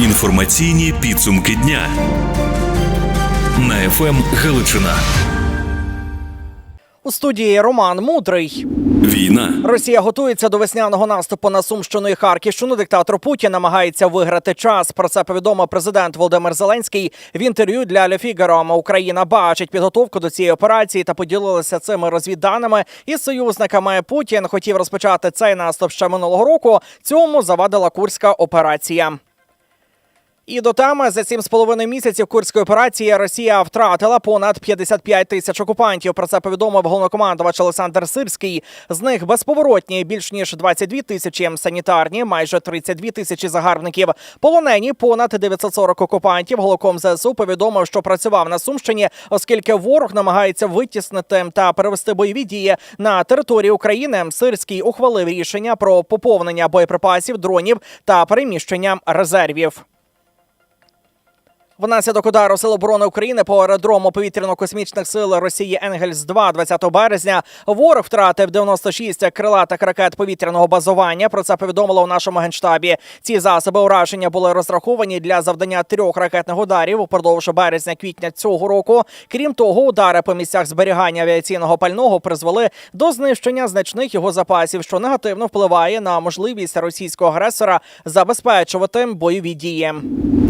Інформаційні підсумки дня на ФМ Галичина. У студії Роман Мудрий. Війна, Росія готується до весняного наступу на Сумщину і Харківщину. Диктатор Путін намагається виграти час. Про це повідомив президент Володимир Зеленський в інтерв'ю для Le Figaro. Україна бачить підготовку до цієї операції та поділилася цими розвідданими із союзниками. Путін хотів розпочати цей наступ ще минулого року. Цьому завадила курська операція. І до теми за сім з половиною місяців курської операції Росія втратила понад 55 тисяч окупантів. Про це повідомив головнокомандувач Олександр Сирський. З них безповоротні більш ніж 22 тисячі санітарні, майже 32 тисячі загарбників. Полонені понад 940 окупантів. Голоком ЗСУ повідомив, що працював на Сумщині, оскільки ворог намагається витіснити та перевести бойові дії на територію України. Сирський ухвалив рішення про поповнення боєприпасів, дронів та переміщення резервів. Внаслідок удару Сил оборони України по аеродрому повітряно-космічних сил Росії Енгельс 2 20 березня ворог втратив 96 крилатих ракет повітряного базування. Про це повідомило у нашому генштабі. Ці засоби ураження були розраховані для завдання трьох ракетних ударів упродовж березня-квітня цього року. Крім того, удари по місцях зберігання авіаційного пального призвели до знищення значних його запасів, що негативно впливає на можливість російського агресора забезпечувати бойові дії.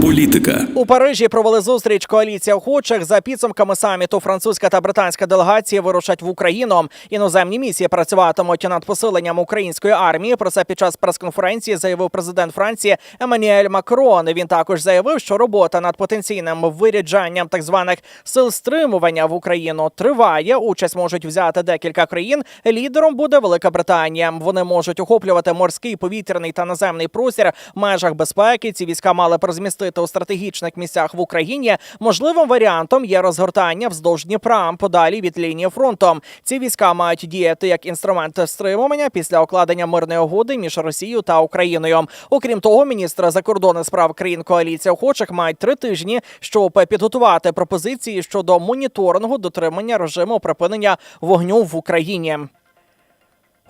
політика, У Парижі провели зустріч коаліція охочих за підсумками саміту. Французька та британська делегації вирушать в Україну. Іноземні місії працюватимуть над посиленням української армії. Про це під час прес-конференції заявив президент Франції Еммануель Макрон. Він також заявив, що робота над потенційним виряджанням так званих сил стримування в Україну триває. Участь можуть взяти декілька країн. Лідером буде Велика Британія. Вони можуть охоплювати морський, повітряний та наземний простір в межах безпеки. Ці війська мали б розмістити у стратегічних місцях в Україні. Можливим варіантом є розгортання вздовж Дніпра, подалі від лінії фронту. Ці війська мають діяти як інструмент стримування після укладення мирної угоди між Росією та Україною. Окрім того, міністри закордонних справ країн коаліції охочих мають три тижні, щоб підготувати пропозиції щодо моніторингу дотримання режиму припинення вогню в Україні.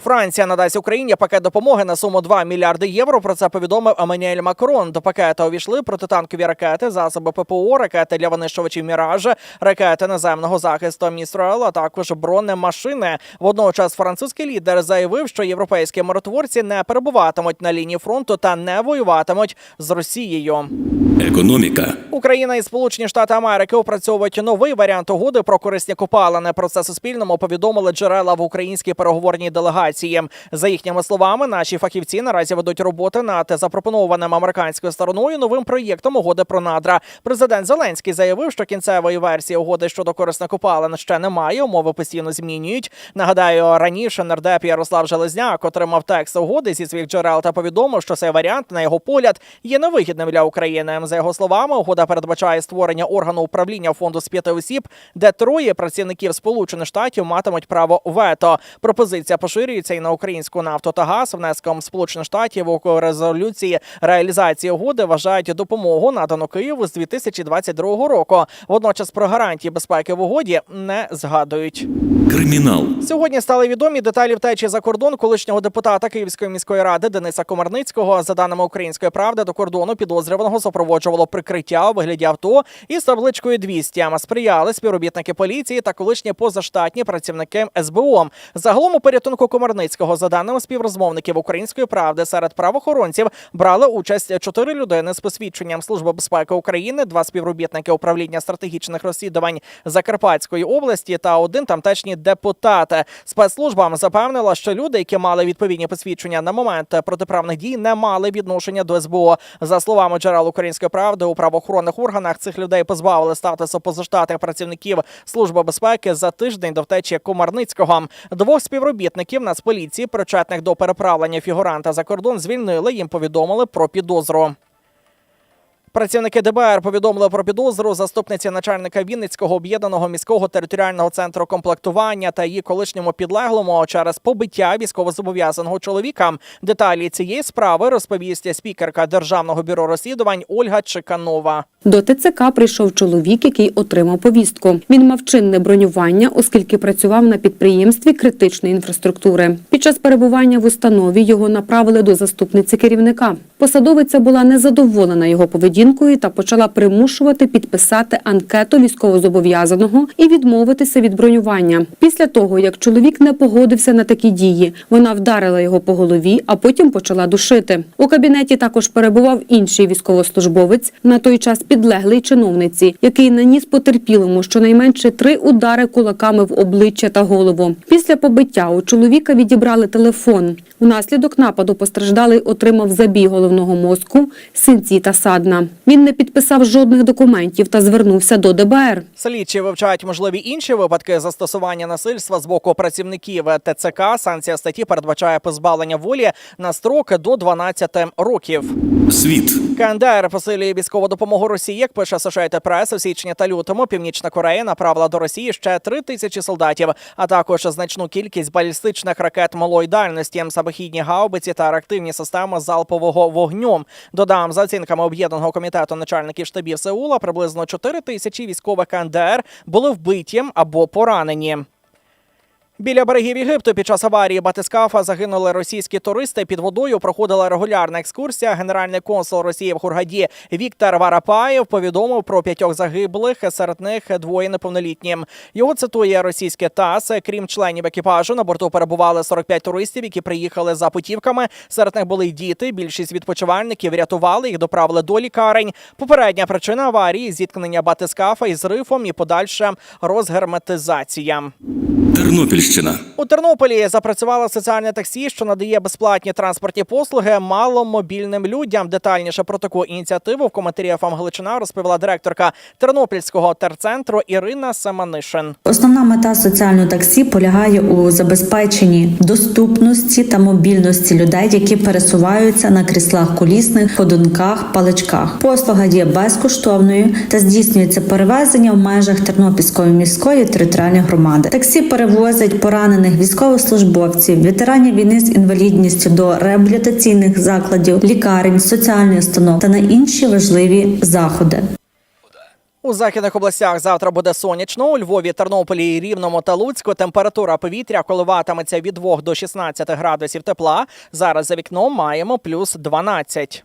Франція надасть Україні пакет допомоги на суму 2 мільярди євро. Про це повідомив Еммануель Макрон. До пакета увійшли протитанкові ракети, засоби ППО, ракети для винищувачів «Міраж», ракети наземного захисту Містрел, а також бронемашини. Водночас французький лідер заявив, що європейські миротворці не перебуватимуть на лінії фронту та не воюватимуть з Росією. економіка, Україна і Сполучені Штати Америки опрацьовують новий варіант угоди про корисні копалини. Про це Суспільному повідомили джерела в українській переговорній делегації. За їхніми словами, наші фахівці наразі ведуть роботи над запропонованим американською стороною новим проєктом угоди про надра. Президент Зеленський заявив, що кінцевої версії угоди щодо корисних копалин ще немає. Умови постійно змінюють. Нагадаю, раніше нардеп Ярослав Железняк отримав текст угоди зі своїх джерел та повідомив, що цей варіант, на його погляд, є невигідним для України. За його словами, угода передбачає створення органу управління фонду з п'яти осіб, де троє працівників Сполучених Штатів матимуть право вето. Пропозиція поширюється і на українську нафту та газ. Внеском Сполучених Штатів у резолюції реалізації угоди вважають допомогу надану Києву з 2022 року. Водночас про гарантії безпеки в угоді не згадують. кримінал, Сьогодні стали відомі деталі втечі за кордон колишнього депутата Київської міської ради Дениса Комарницького. За даними української правди, до кордону підозрюваного супроводжувало прикриття вигляді авто із табличкою 200. Сприяли співробітники поліції та колишні позаштатні працівники СБУ. Загалом у порятунку Комарницького, за даними співрозмовників української правди, серед правоохоронців брали участь чотири людини з посвідченням Служби безпеки України, два співробітники управління стратегічних розслідувань Закарпатської області та один тамтешній депутат. Спецслужбам запевнила, що люди, які мали відповідні посвідчення на момент протиправних дій, не мали відношення до СБУ. За словами джерел української правди, у правоохоронних органах цих людей позбавили статусу позаштатних працівників Служби безпеки за тиждень до втечі Комарницького. Двох співробітників Нацполіції, причетних до переправлення фігуранта за кордон, звільнили. Їм повідомили про підозру. Працівники ДБР повідомили про підозру заступниці начальника Вінницького об'єднаного міського територіального центру комплектування та її колишньому підлеглому через побиття військовозобов'язаного чоловіка. Деталі цієї справи розповість спікерка Державного бюро розслідувань Ольга Чеканова. До ТЦК прийшов чоловік, який отримав повістку. Він мав чинне бронювання, оскільки працював на підприємстві критичної інфраструктури. Під час перебування в установі його направили до заступниці керівника. Посадовиця була незадоволена його поведінкою та почала примушувати підписати анкету військовозобов'язаного і відмовитися від бронювання. Після того, як чоловік не погодився на такі дії, вона вдарила його по голові, а потім почала душити. У кабінеті також перебував інший військовослужбовець, на той час підлеглий чиновниці, який наніс потерпілому щонайменше три удари кулаками в обличчя та голову. Після побиття у чоловіка відібрали телефон. Внаслідок нападу постраждалий отримав забій головного мозку, синці та садна. Він не підписав жодних документів та звернувся до ДБР. Слідчі вивчають можливі інші випадки застосування насильства з боку працівників ТЦК. Санкція статті передбачає позбавлення волі на строк до 12 років. Світ. КНДР посилює військову допомогу Росії. Як пише Associated Press, у січні та лютому Північна Корея направила до Росії ще три тисячі солдатів, а також значну кількість балістичних ракет малої дальності, самохідні гаубиці та реактивні системи залпового вогню. Додам за оцінками об'єднаного комітету начальників штабів Сеула, приблизно 4 тисячі військових КНДР були вбиті або поранені. Біля берегів Єгипту під час аварії батискафа загинули російські туристи. Під водою проходила регулярна екскурсія. Генеральний консул Росії в Хургаді Віктор Варапаєв повідомив про п'ятьох загиблих. Серед них двоє неповнолітні. Його цитує російське ТАСС. Крім членів екіпажу, на борту перебували 45 туристів, які приїхали за путівками. Серед них були й діти. Більшість відпочивальників врятували їх, доправили до лікарень. Попередня причина аварії зіткнення батискафа із рифом і подальша розгерметизація. Тернопільщина. У Тернополі запрацювало соціальне таксі, що надає безплатні транспортні послуги маломобільним людям. Детальніше про таку ініціативу в коментарі ФАМ Галичина розповіла директорка Тернопільського терцентру Ірина Семенишин. Основна мета соціального таксі полягає у забезпеченні доступності та мобільності людей, які пересуваються на кріслах колісних, ходунках, паличках. Послуга є безкоштовною та здійснюється перевезення в межах Тернопільської міської територіальної громади. Таксі поранених військовослужбовців, ветеранів війни з інвалідністю до реабілітаційних закладів, лікарень, соціальних установ та на інші важливі заходи. У західних областях завтра буде сонячно. У Львові, Тернополі, Рівному та Луцьку температура повітря коливатиметься від 2 до 16 градусів тепла. Зараз за вікном маємо плюс 12.